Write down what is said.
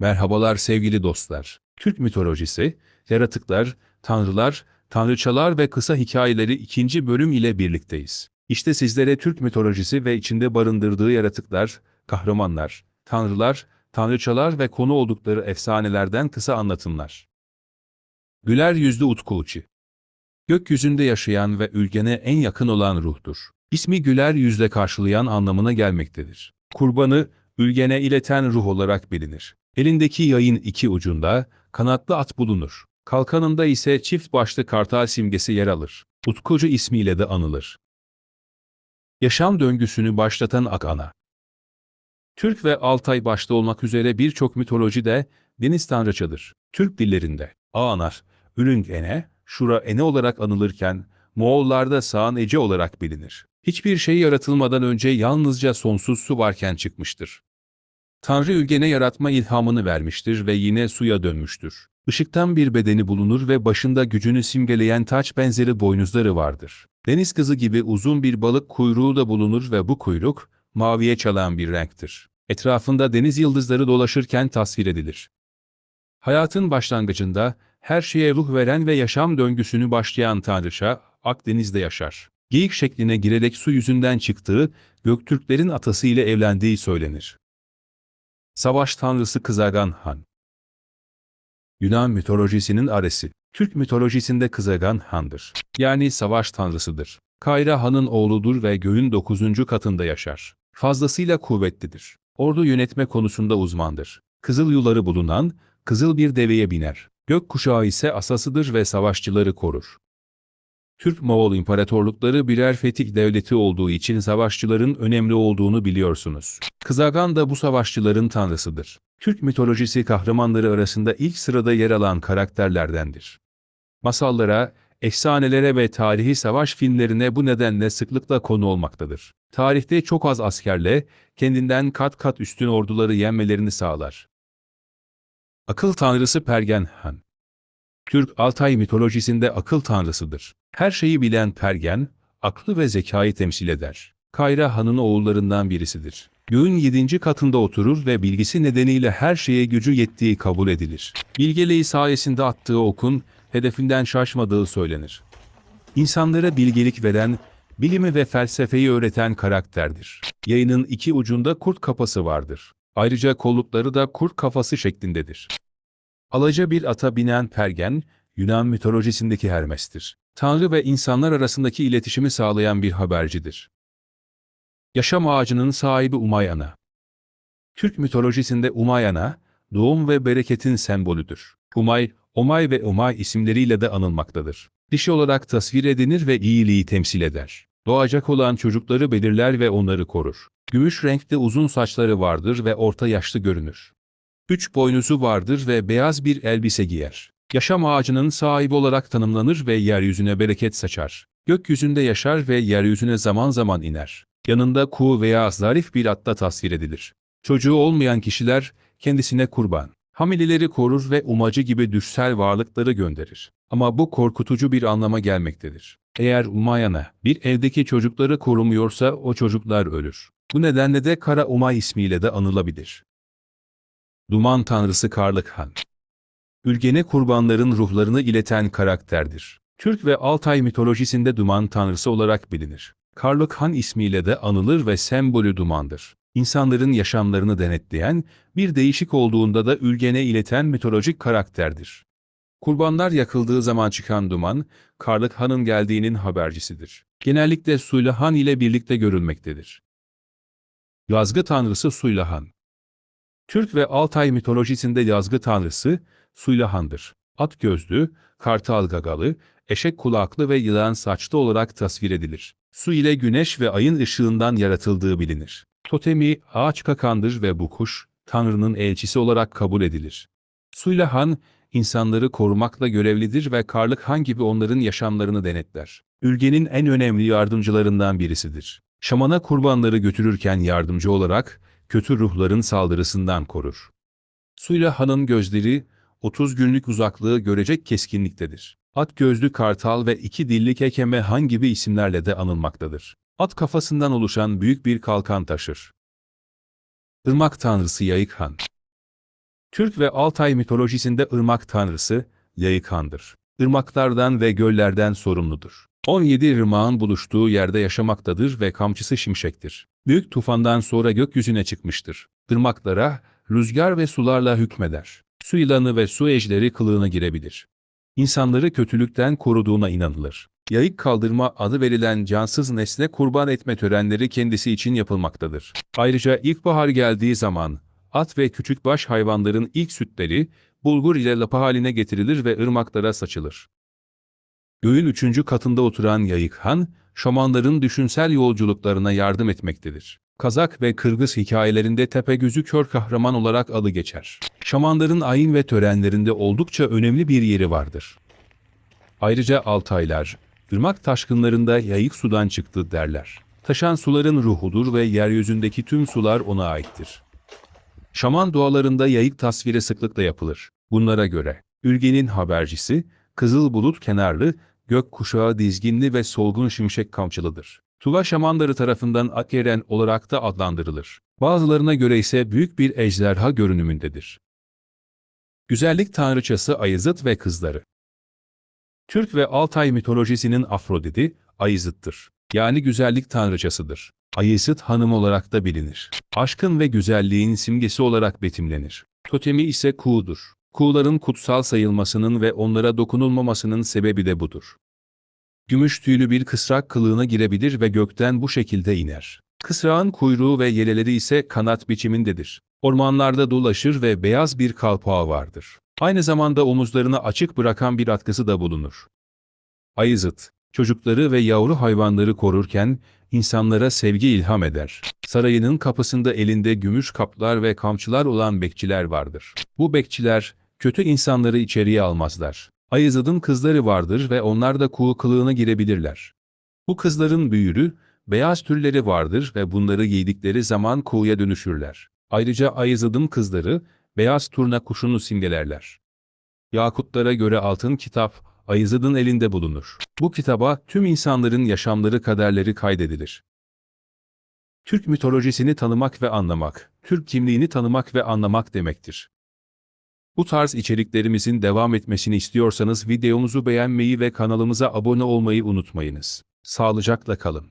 Merhabalar sevgili dostlar. Türk mitolojisi, yaratıklar, tanrılar, tanrıçalar ve kısa hikayeleri ikinci bölüm ile birlikteyiz. İşte sizlere Türk mitolojisi ve içinde barındırdığı yaratıklar, kahramanlar, tanrılar, tanrıçalar ve konu oldukları efsanelerden kısa anlatımlar. Güler yüzlü Utku Uçi Gökyüzünde yaşayan ve ülgene en yakın olan ruhtur. İsmi güler yüzle karşılayan anlamına gelmektedir. Kurbanı, ülgene ileten ruh olarak bilinir. Elindeki yayın iki ucunda kanatlı at bulunur. Kalkanında ise çift başlı kartal simgesi yer alır. Utkucu ismiyle de anılır. Yaşam döngüsünü başlatan Akana. Türk ve Altay başta olmak üzere birçok mitolojide deniz tanrıçadır. Türk dillerinde Ağanar, Ülünk Ene, Şura Ene olarak anılırken Moğollarda Sağan Ece olarak bilinir. Hiçbir şey yaratılmadan önce yalnızca sonsuz su varken çıkmıştır. Tanrı ülgene yaratma ilhamını vermiştir ve yine suya dönmüştür. Işıktan bir bedeni bulunur ve başında gücünü simgeleyen taç benzeri boynuzları vardır. Deniz kızı gibi uzun bir balık kuyruğu da bulunur ve bu kuyruk, maviye çalan bir renktir. Etrafında deniz yıldızları dolaşırken tasvir edilir. Hayatın başlangıcında, her şeye ruh veren ve yaşam döngüsünü başlayan tanrıça, Akdeniz'de yaşar. Geyik şekline girerek su yüzünden çıktığı, Göktürklerin atası ile evlendiği söylenir. Savaş tanrısı Kızagan Han Yunan mitolojisinin aresi. Türk mitolojisinde Kızagan Han'dır. Yani savaş tanrısıdır. Kayra Han'ın oğludur ve göğün 9. katında yaşar. Fazlasıyla kuvvetlidir. Ordu yönetme konusunda uzmandır. Kızıl yuları bulunan, kızıl bir deveye biner. Gök kuşağı ise asasıdır ve savaşçıları korur. Türk-Moğol imparatorlukları birer fetih devleti olduğu için savaşçıların önemli olduğunu biliyorsunuz. Kızagan da bu savaşçıların tanrısıdır. Türk mitolojisi kahramanları arasında ilk sırada yer alan karakterlerdendir. Masallara, efsanelere ve tarihi savaş filmlerine bu nedenle sıklıkla konu olmaktadır. Tarihte çok az askerle, kendinden kat kat üstün orduları yenmelerini sağlar. Akıl tanrısı Pergen Han Türk Altay mitolojisinde akıl tanrısıdır. Her şeyi bilen Pergen, aklı ve zekayı temsil eder. Kayra Han'ın oğullarından birisidir. Göğün yedinci katında oturur ve bilgisi nedeniyle her şeye gücü yettiği kabul edilir. Bilgeliği sayesinde attığı okun, hedefinden şaşmadığı söylenir. İnsanlara bilgelik veren, bilimi ve felsefeyi öğreten karakterdir. Yayının iki ucunda kurt kafası vardır. Ayrıca kollukları da kurt kafası şeklindedir. Alaca bir ata binen Pergen, Yunan mitolojisindeki Hermes'tir. Tanrı ve insanlar arasındaki iletişimi sağlayan bir habercidir. Yaşam ağacının sahibi Umayana. Türk mitolojisinde Umayana, doğum ve bereketin sembolüdür. Umay, Omay ve Umay isimleriyle de anılmaktadır. Dişi olarak tasvir edilir ve iyiliği temsil eder. Doğacak olan çocukları belirler ve onları korur. Gümüş renkte uzun saçları vardır ve orta yaşlı görünür. Üç boynuzu vardır ve beyaz bir elbise giyer. Yaşam ağacının sahibi olarak tanımlanır ve yeryüzüne bereket saçar. Gökyüzünde yaşar ve yeryüzüne zaman zaman iner. Yanında kuğu veya zarif bir atta tasvir edilir. Çocuğu olmayan kişiler kendisine kurban. Hamileleri korur ve umacı gibi düşsel varlıkları gönderir. Ama bu korkutucu bir anlama gelmektedir. Eğer Umayana bir evdeki çocukları korumuyorsa o çocuklar ölür. Bu nedenle de Kara Umay ismiyle de anılabilir. Duman tanrısı Karlık Han Ülgene kurbanların ruhlarını ileten karakterdir. Türk ve Altay mitolojisinde duman tanrısı olarak bilinir. Karlık Han ismiyle de anılır ve sembolü dumandır. İnsanların yaşamlarını denetleyen, bir değişik olduğunda da ülgene ileten mitolojik karakterdir. Kurbanlar yakıldığı zaman çıkan duman, Karlık Han'ın geldiğinin habercisidir. Genellikle Suyla Han ile birlikte görülmektedir. Yazgı tanrısı Suyla Han Türk ve Altay mitolojisinde yazgı tanrısı Suylahan'dır. At gözlü, kartal gagalı, eşek kulaklı ve yılan saçlı olarak tasvir edilir. Su ile güneş ve ayın ışığından yaratıldığı bilinir. Totemi ağaç kakandır ve bu kuş, Tanrı'nın elçisi olarak kabul edilir. Suylahan, insanları korumakla görevlidir ve Karlık Han gibi onların yaşamlarını denetler. Ülgenin en önemli yardımcılarından birisidir. Şamana kurbanları götürürken yardımcı olarak, kötü ruhların saldırısından korur. Suyla Han'ın gözleri, 30 günlük uzaklığı görecek keskinliktedir. At gözlü kartal ve iki dilli kekeme Han gibi isimlerle de anılmaktadır. At kafasından oluşan büyük bir kalkan taşır. Irmak tanrısı Yayık Han Türk ve Altay mitolojisinde ırmak tanrısı Yayıkhan'dır. Irmaklardan ve göllerden sorumludur. 17 ırmağın buluştuğu yerde yaşamaktadır ve kamçısı şimşektir. Büyük tufandan sonra gökyüzüne çıkmıştır. Irmaklara, rüzgar ve sularla hükmeder. Su yılanı ve su ejderi kılığına girebilir. İnsanları kötülükten koruduğuna inanılır. Yayık kaldırma adı verilen cansız nesne kurban etme törenleri kendisi için yapılmaktadır. Ayrıca ilkbahar geldiği zaman at ve küçükbaş hayvanların ilk sütleri bulgur ile lapa haline getirilir ve ırmaklara saçılır. Göğün üçüncü katında oturan Yayık Han, şamanların düşünsel yolculuklarına yardım etmektedir. Kazak ve Kırgız hikayelerinde Tepegözü kör kahraman olarak adı geçer. Şamanların ayin ve törenlerinde oldukça önemli bir yeri vardır. Ayrıca Altaylar, ırmak taşkınlarında yayık sudan çıktı derler. Taşan suların ruhudur ve yeryüzündeki tüm sular ona aittir. Şaman dualarında yayık tasviri sıklıkla yapılır. Bunlara göre, ülgenin habercisi, kızıl bulut kenarlı, gök kuşağı dizginli ve solgun şimşek kamçılıdır. Tuva şamanları tarafından Akeren olarak da adlandırılır. Bazılarına göre ise büyük bir ejderha görünümündedir. Güzellik tanrıçası Ayızıt ve kızları Türk ve Altay mitolojisinin Afrodit'i Ayızıt'tır. Yani güzellik tanrıçasıdır. Ayızıt hanım olarak da bilinir. Aşkın ve güzelliğin simgesi olarak betimlenir. Totemi ise kuğudur. Kuğuların kutsal sayılmasının ve onlara dokunulmamasının sebebi de budur. Gümüş tüylü bir kısrak kılığına girebilir ve gökten bu şekilde iner. Kısrağın kuyruğu ve yeleleri ise kanat biçimindedir. Ormanlarda dolaşır ve beyaz bir kalpağı vardır. Aynı zamanda omuzlarını açık bırakan bir atkısı da bulunur. Ayızıt, çocukları ve yavru hayvanları korurken insanlara sevgi ilham eder. Sarayının kapısında elinde gümüş kaplar ve kamçılar olan bekçiler vardır. Bu bekçiler, kötü insanları içeriye almazlar. Ayızıt'ın kızları vardır ve onlar da kuğu kılığına girebilirler. Bu kızların büyürü, beyaz tülleri vardır ve bunları giydikleri zaman kuğuya dönüşürler. Ayrıca Ayızıt'ın kızları, beyaz turna kuşunu simgelerler. Yakutlara göre altın kitap, Ayızıt'ın elinde bulunur. Bu kitaba tüm insanların yaşamları kaderleri kaydedilir. Türk mitolojisini tanımak ve anlamak, Türk kimliğini tanımak ve anlamak demektir. Bu tarz içeriklerimizin devam etmesini istiyorsanız videomuzu beğenmeyi ve kanalımıza abone olmayı unutmayınız. Sağlıcakla kalın.